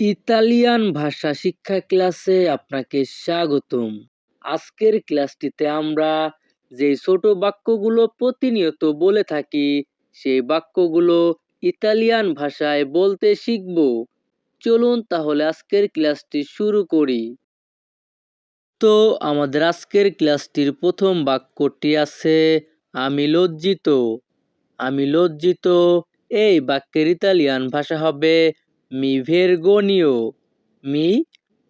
Italian ভাষা শিক্ষা ক্লাসে আপনাকে স্বাগতম। আজকের ক্লাসটিতে আমরা যে ছোট বাক্যগুলো প্রতিনিয়ত বলে থাকি, সেই বাক্যগুলো ইতালিয়ান ভাষায় বলতে শিখব। চলুন তাহলে আজকের ক্লাসটি শুরু করি। তো আমাদের আজকের ক্লাসটির প্রথম বাক্যটি আছে, আমি লজ্জিত। আমি লজ্জিত, এই বাক্যের ইতালিয়ান ভাষা হবে মি ভেরগোনিও মি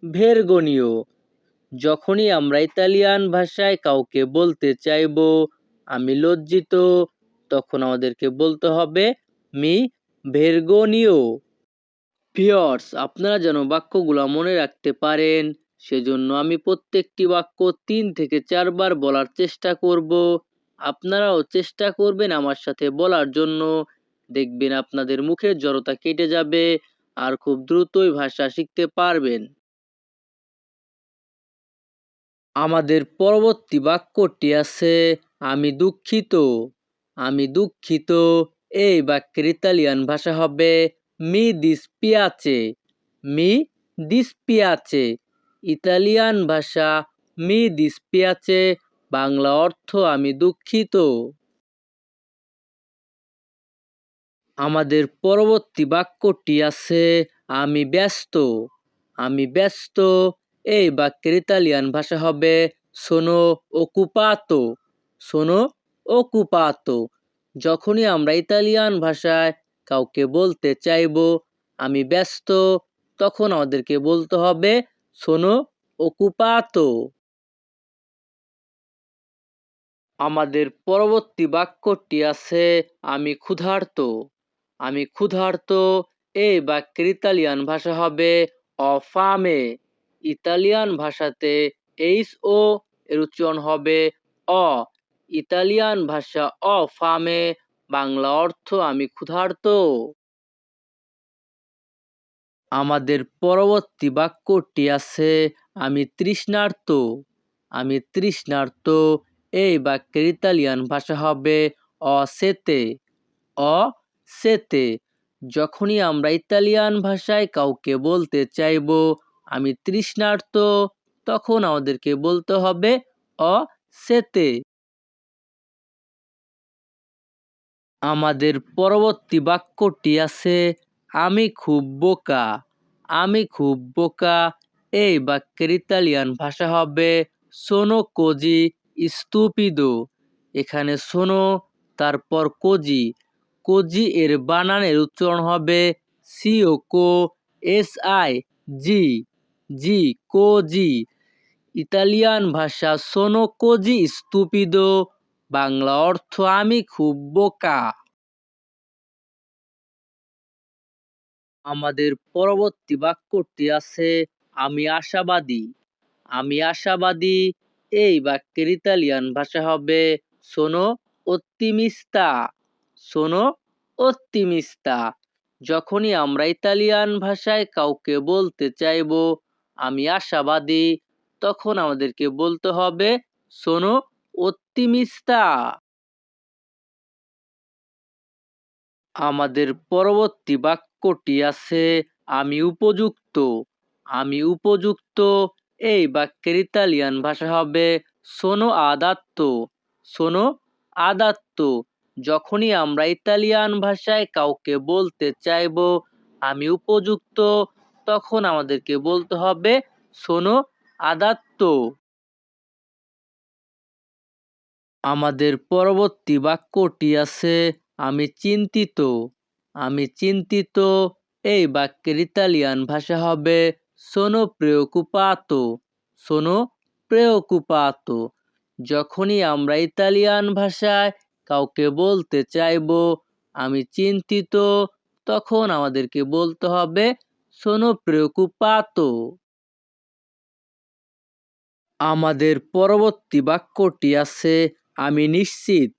ভেরগোনিও। যখনই আমরা ইতালিয়ান ভাষায় কাউকে বলতে চাইব, আমি লজ্জিত। তখন আমাদেরকে বলতে হবে মি ভেরগোনিও। পিয়র্স আপনারা যেন বাক্যগুলো মনে রাখতে পারেন, সেজন্য আমি প্রত্যেকটি বাক্য তিন থেকে চারবার বলার চেষ্টা করব। আপনারাও চেষ্টা করবেন আমার সাথে বলার জন্য। দেখবেন আপনাদের মুখের জড়তা কেটে যাবে। আর খুব দ্রুতই ভাষা শিখতে পারবেন। আমাদের পরবর্তী বাক্যটি আছে, আমি দুঃখিত। আমি দুঃখিত। এই বাক্যের ইতালিয়ান ভাষা হবে, মি দিসপিয়াচে মি দিসপিয়াচে ইতালিয়ান ভাষা, মি দিসপিয়াচে বাংলা অর্থ, আমি দুঃখিত। আমাদের পরবর্তী বাক্যটি আছে, আমি ব্যস্ত। আমি ব্যস্ত। এই বাক্যের ইতালিয়ান ভাষা হবে, সোনো ওকুপাতো সোনো ওকুপাতো যখনই আমরা ইতালিয়ান ভাষায় কাউকে বলতে চাইব, আমি ব্যস্ত, তখন আমাদেরকে বলতে হবে, সোনো ওকুপাতো আমাদের পরবর্তী বাক্যটি আছে, আমি ক্ষুধার্ত। আমি ক্ষুধার্ত এই বাক্যের ইতালিয়ান ভাষা হবে অফামে। ইতালিয়ান ভাষাতে এইচ ও এর উচ্চারণ হবে অ। ইতালিয়ান ভাষা অফামে, বাংলা অর্থ আমি ক্ষুধার্ত। আমাদের পরবর্তী বাক্যটি আছে, আমি তৃষ্ণার্ত। আমি তৃষ্ণার্ত এই বাক্যের ইতালিয়ান ভাষা হবে অসেতে। অ সেতে, যখনই আমরা ইতালিয়ান ভাষায় কাউকে বলতে চাইব, আমি তৃষ্ণার্ত, তখন আমাদেরকে বলতে হবে, অ, সেতে। আমাদের পরবর্তী বাক্যটি আছে, আমি খুব বোকা, আমি খুব বোকা, এই বাক্যের ইতালিয়ান ভাষা হবে, সোনো কোজি স্তূপিদো এখানে সোনো, তারপর কোজি। কোজি এর বানানের উচ্চারণ হবে সিও কো এস আই, জি জি, কোজি। ইতালিয়ান ভাষা সোনো কোজি স্তূপিদো, বাংলা অর্থ আমি খুব বোকা। আমাদের পরবর্তী বাক্যটি আছে, আমি আশাবাদী। আমি আশাবাদী, এই বাক্যের ইতালিয়ান ভাষা হবে সোনো অত্তিমিস্তা। সোনো অত্তিমিস্তা যখনই আমরা ইতালিয়ান ভাষায় কাউকে বলতে চাইব, আমি আশাবাদী, তখন আমাদেরকে বলতে হবে সোনো অত্তিমিস্তা আমাদের পরবর্তী বাক্যটি আছে, আমি উপযুক্ত আমি উপযুক্ত, এই বাক্যের ইতালিয়ান ভাষা হবে সোনো আদাত্ত সোনো আদাত্ত যখনই আমরা ইতালিয়ান ভাষায় কাউকে বলতে চাইব, আমি উপযুক্ত, তখন আমাদেরকে বলতে হবে সোনো আদাত্ত। আমাদের পরবর্তী বাক্যটি আছে, আমি চিন্তিত। আমি চিন্তিত, এই বাক্যের ইতালিয়ান ভাষা হবে সোনো প্রেওকুপাতো সোনো প্রেওকুপাতো যখনই আমরা ইতালিয়ান ভাষায় কাউকে বলতে চাইব, আমি চিন্তিত। তখন আমাদেরকে বলতে হবে সোনো প্রেওকুপাতো আমাদের পরবর্তী বাক্যটি আছে, আমি নিশ্চিত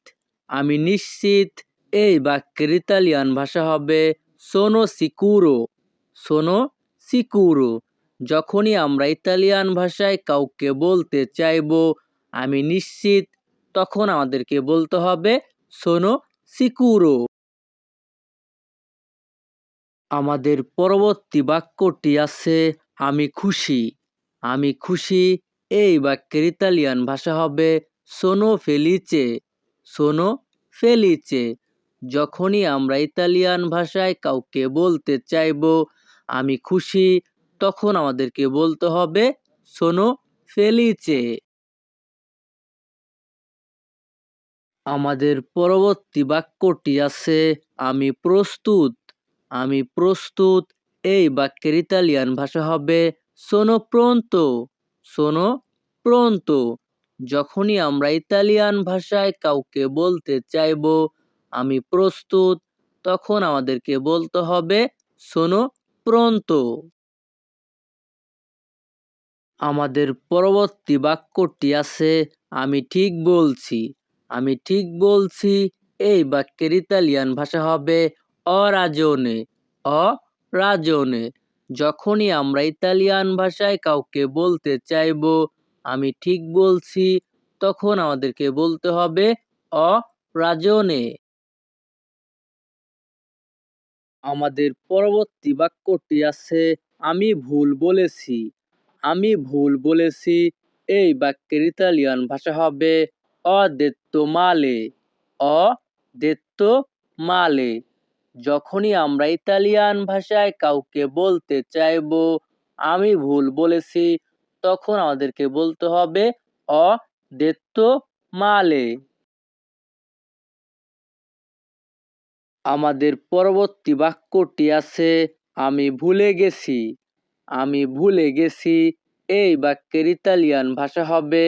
আমি নিশ্চিত। এই বাক্যের ইতালিয়ান ভাষা হবে সোনো সিকুরো সোনো সিকুরো যখনই আমরা ইতালিয়ান ভাষায় কাউকে বলতে চাইব, আমি নিশ্চিত তখন আমাদেরকে বলতে হবে সোনো সিকুরো। আমাদের পরবর্তী বাক্যটি আছে, আমি খুশি। আমি খুশি, এই বাক্যের ইতালিয়ান ভাষা হবে সোনো ফেলিচে। সোনো ফেলিচে। যখনই আমরা ইতালিয়ান ভাষায় কাউকে বলতে চাইব, আমি খুশি, তখন আমাদেরকে বলতে হবে সোনো ফেলিচে। আমাদের পরবর্তী বাক্যটি আছে, আমি প্রস্তুত আমি প্রস্তুত। এই বাক্যের ইতালিয়ান ভাষা হবে, সোনো প্রন্ত সোনো প্রন্ত যখনই আমরা ইতালিয়ান ভাষায় কাউকে বলতে চাইব, আমি প্রস্তুত, তখন আমাদেরকে বলতে হবে, সোনো প্রন্ত আমাদের পরবর্তী বাক্যটি আছে, আমি ঠিক বলছি। আমি ঠিক বলছি, এই বাক্যের ইতালিয়ান ভাষা হবে অরাজনে অরাজনে। যখনই আমরা ইতালিয়ান ভাষায় কাউকে বলতে চাইব, আমি ঠিক বলছি, তখন আমাদেরকে বলতে হবে অরাজনে। আমাদের পরবর্তী বাক্যটি আছে, আমি ভুল বলেছি। আমি ভুল বলেছি, এই বাক্যের ইতালিয়ান ভাষা হবে অদেত্তো মালে অদেত্তো মালে যখনই আমরা ইতালিয়ান ভাষায় কাউকে বলতে চাইব, আমি ভুল বলেছি, তখন আমাদেরকে বলতে হবে অ দেত্তো মালে আমাদের পরবর্তী বাক্যটি আছে, আমি ভুলে গেছি, আমি ভুলে গেছি, এই বাক্যের ইতালিয়ান ভাষা হবে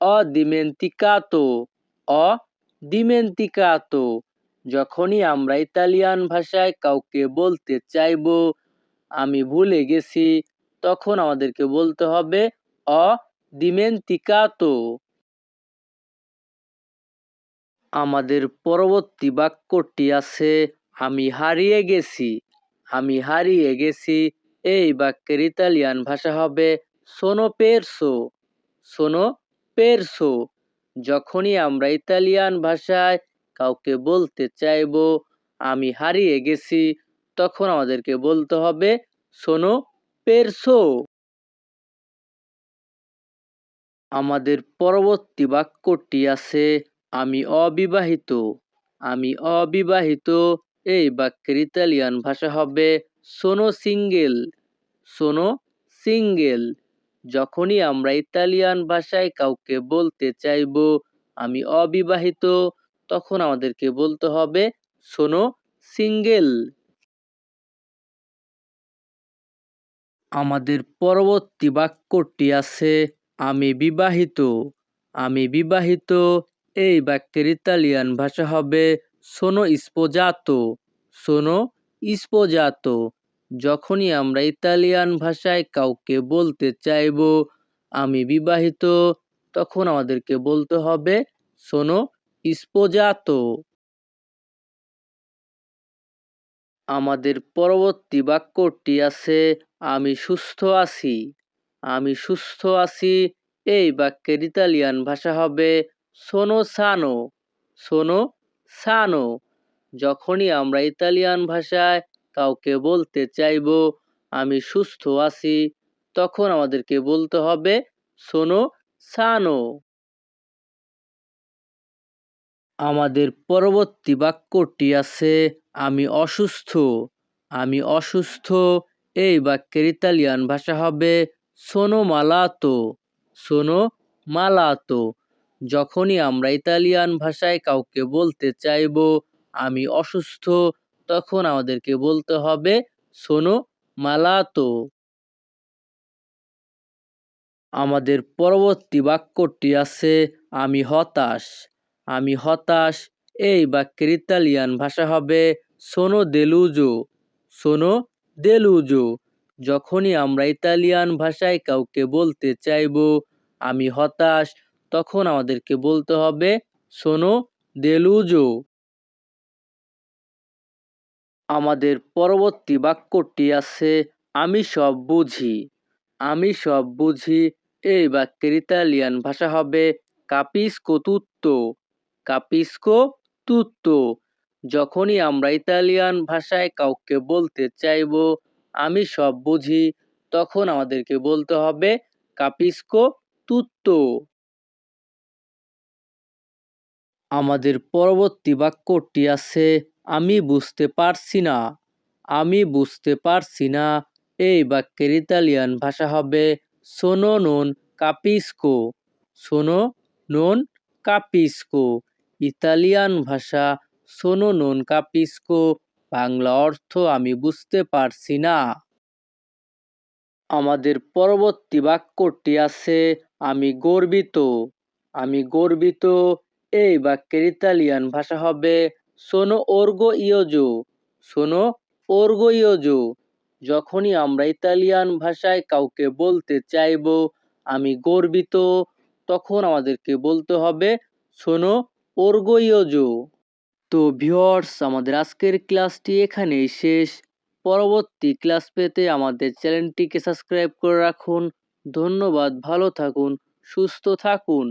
অদিমেন্তিকাতো অদিমেন্তিকাতো। যখনই আমরা ইতালিয়ান ভাষায় কাউকে বলতে চাইব, আমি ভুলে গেছি, তখন আমাদেরকে বলতে হবে অ অদিমেন্তিকাতো। আমাদের পরবর্তী বাক্যটি আছে, আমি হারিয়ে গেছি, আমি হারিয়ে গেছি, এই বাক্যের ইতালিয়ান ভাষা হবে সোনো পেরসো। সোনো পেরসো। যখনই আমরা ইতালিয়ান ভাষায় কাউকে বলতে চাইব, আমি হারিয়ে গেছি, তখন আমাদেরকে বলতে হবে সোনো পেরসো। আমাদের পরবর্তী বাক্যটি আছে, আমি অবিবাহিত। আমি অবিবাহিত, এই বাক্যের ইতালিয়ান ভাষা হবে সোনো সিঙ্গেল। সোনো সিঙ্গেল। যখনই আমরা ইতালিয়ান ভাষায় কাউকে বলতে চাইব, আমি অবিবাহিত, তখন আমাদেরকে বলতে হবে সোনো সিঙ্গেল। আমাদের পরবর্তী বাক্যটি আছে, আমি বিবাহিত। আমি বিবাহিত, এই বাক্যের ইতালিয়ান ভাষা হবে সোনো স্পোজাতো। সোনো স্পোজাতো। যখনই আমরা ইতালিয়ান ভাষায় কাউকে বলতে চাইব, আমি বিবাহিত, তখন আমাদেরকে বলতে হবে সোনো স্পোজাতো। আমাদের পরবর্তী বাক্যটি আছে, আমি সুস্থ আছি। আমি সুস্থ আছি। এই বাক্যের ইতালিয়ান ভাষা হবে সোনো সানো। সোনো সানো। যখনই আমরা ইতালিয়ান ভাষায় কাউকে বলতে চাইব, আমি সুস্থ আছি। তখন আমাদেরকে বলতে হবে সোনো সানো আমাদের পরবর্তী বাক্যটি আছে, আমি অসুস্থ। আমি অসুস্থ। এই বাক্যের ইতালিয়ান ভাষা হবে সোনো মালাতো। সোনো মালাতো। যখনই আমরা ইতালিয়ান ভাষায় কাউকে বলতে চাইব, আমি অসুস্থ। তখন আমাদেরকে বলতে হবে সোনো মালাতো। আমাদের পরবর্তী বাক্যটি আছে, আমি হতাশ। আমি হতাশ। এই বাক্যের ইতালিয়ান ভাষা হবে সোনো দেলুজো। সোনো দেলুজো। যখনই আমরা ইতালিয়ান ভাষায় কাউকে বলতে চাইব, আমি হতাশ, তখন আমাদেরকে বলতে হবে সোনো দেলুজো। আমাদের পরবর্তী বাক্যটি আছে, আমি সব বুঝি। আমি সব বুঝি। এই বাক্যের ইতালিয়ান ভাষা হবে কাপিসকো তুত্তো কাপিসকো তুত্তো যখনই আমরা ইতালিয়ান ভাষায় কাউকে বলতে চাইব, আমি সব বুঝি, তখন আমাদেরকে বলতে হবে কাপিস্কো তুত্তো আমাদের পরবর্তী বাক্যটি আছে আমি বুঝতে পারছি না। আমি বুঝতে পারছি না। এই বাক্যের ইতালিয়ান ভাষা হবে সোনো নন কাপিস্কো সোনো নন কাপিস্কো ইতালিয়ান ভাষা সোনো নন কাপিস্কো বাংলা অর্থ আমি বুঝতে পারছি না। আমাদের পরবর্তী বাক্যটি আছে আমি গর্বিত। আমি গর্বিত। এই বাক্যের ইতালিয়ান ভাষা হবে সোনো ওর্গো ইয়োজো সোনো ওর্গো ইয়োজো। যখনই আমরা ইতালিয়ান ভাষায় কাউকে বলতে চাইব, আমি গর্বিত, তখন আমাদেরকে বলতে হবে সোনো ওর্গো ইয়োজো। তো ভিওর্স আমাদের আজকের ক্লাসটি এখানেই শেষ। পরবর্তী ক্লাস পেতে আমাদের চ্যানেলটিকে সাবস্ক্রাইব করে রাখুন। ধন্যবাদ, ভালো থাকুন, সুস্থ থাকুন।